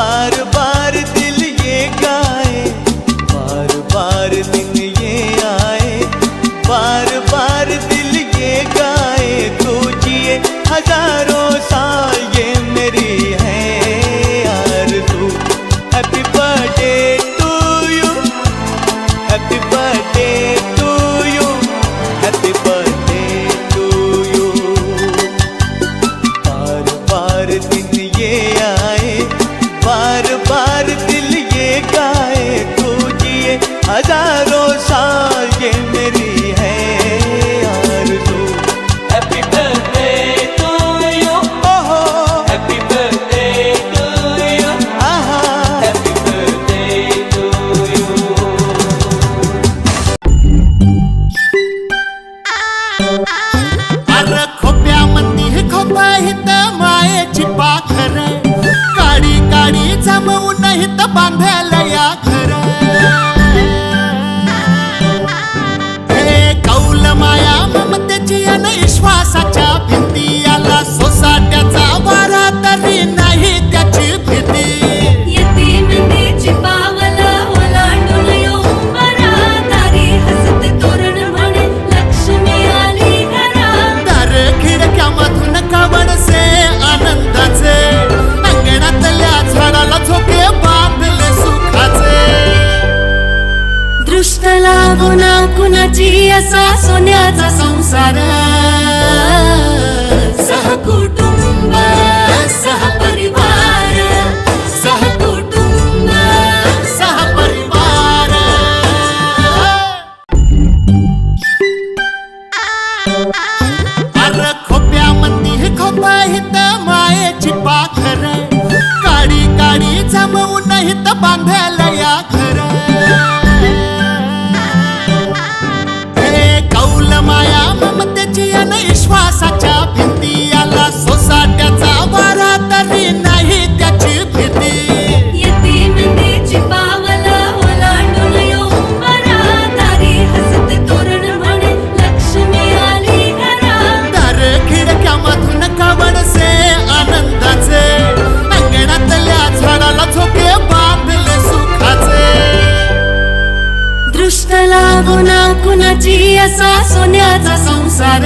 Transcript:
var कलेची पाखर काळी काळी जमवून हित बांधल या घर. हे कौल माया ममतेची अन विश्वासा कुणाची असा सोन्याचा संसार? सहकुटुंब सहपरिवार सहकुटुंब सहपरिवार अरे खोप्यामध्ये खोपा हित मायेची पाखर. काडी काडी जमवून हित बांधायला या घर. कुणाची असा सोन्याचा संसार